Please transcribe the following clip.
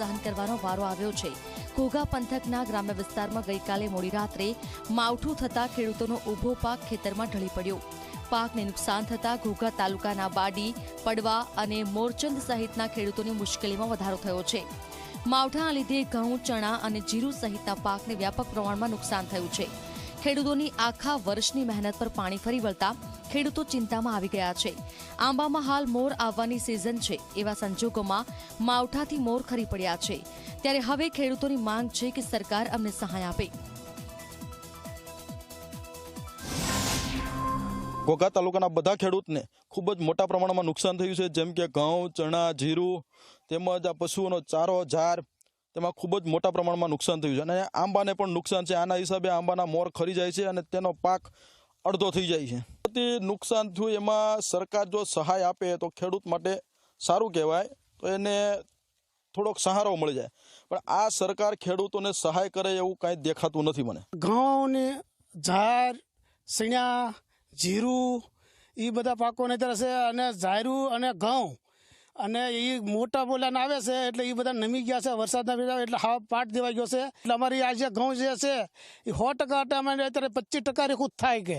સહન કરવાનો વારો આવ્યો છે. ઘોઘા પંથકના ગ્રામ્ય વિસ્તારમાં ગઈકાલે મોડી રાત્રે માવઠું થતાં ખેડૂતોનો ઊભો પાક ખેતરમાં ઢળી પડ્યો. પાકને નુકસાન થતાં ઘોઘા તાલુકાના બાડી, પડવા અને મોરચંદ સહિતના ખેડૂતોની મુશ્કેલીમાં વધારો થયો છે. માવઠાના લીધે ઘઉં, ચણા અને જીરું સહિતના પાકને વ્યાપક પ્રમાણમાં નુકસાન થયું છે. ખેડૂતોની આખા વર્ષની મહેનત પર પાણી ફરી વળતા ખેડૂતો ચિંતામાં આવી ગયા છે. આંબામાં હાલ મોર આવવાની સિઝન છે. એવા સંજોગોમાં માવઠાથી મોર ખરી પડ્યા છે. ત્યારે હવે ખેડૂતોની માંગ છે કે સરકાર અમને સહાય આપે. ઘોઘા તાલુકાના બધા ખેડૂતને ખૂબ જ મોટા પ્રમાણમાં નુકસાન થયું છે. જેમ કે ઘઉં, ચણા, જીરું તેમજ આ પશુઓનો ચારો, ઝાર તેમાં ખૂબ જ મોટા પ્રમાણમાં નુકસાન થયું છે. અને આંબાને પણ નુકસાન છે. આના હિસાબે આંબાના મોર ખરી જાય છે અને તેનો પાક અડધો થઈ જાય છે. અતિ નુકસાન થયું એમાં સરકાર જો સહાય આપે તો ખેડૂત માટે સારું કહેવાય. તો એને થોડોક સહારો મળી જાય. પણ આ સરકાર ખેડૂતોને સહાય કરે એવું કાંઈ દેખાતું નથી મને. ઘઉંને ઝાર સણ્યા જીરું એ બધા પાકોને અત્યારે છે અને ઝાયરું અને ઘઉં. અને એ મોટા બોલાને આવે છે એટલે એ બધા નમી ગયા છે, વરસાદના પીડા એટલે હા, પાટ દેવાઈ ગયો છે. એટલે અમારી આ જે ઘઉં જે છે એ સો ટકા અટામાં અત્યારે પચીસ ટકા રેખું થાય કે.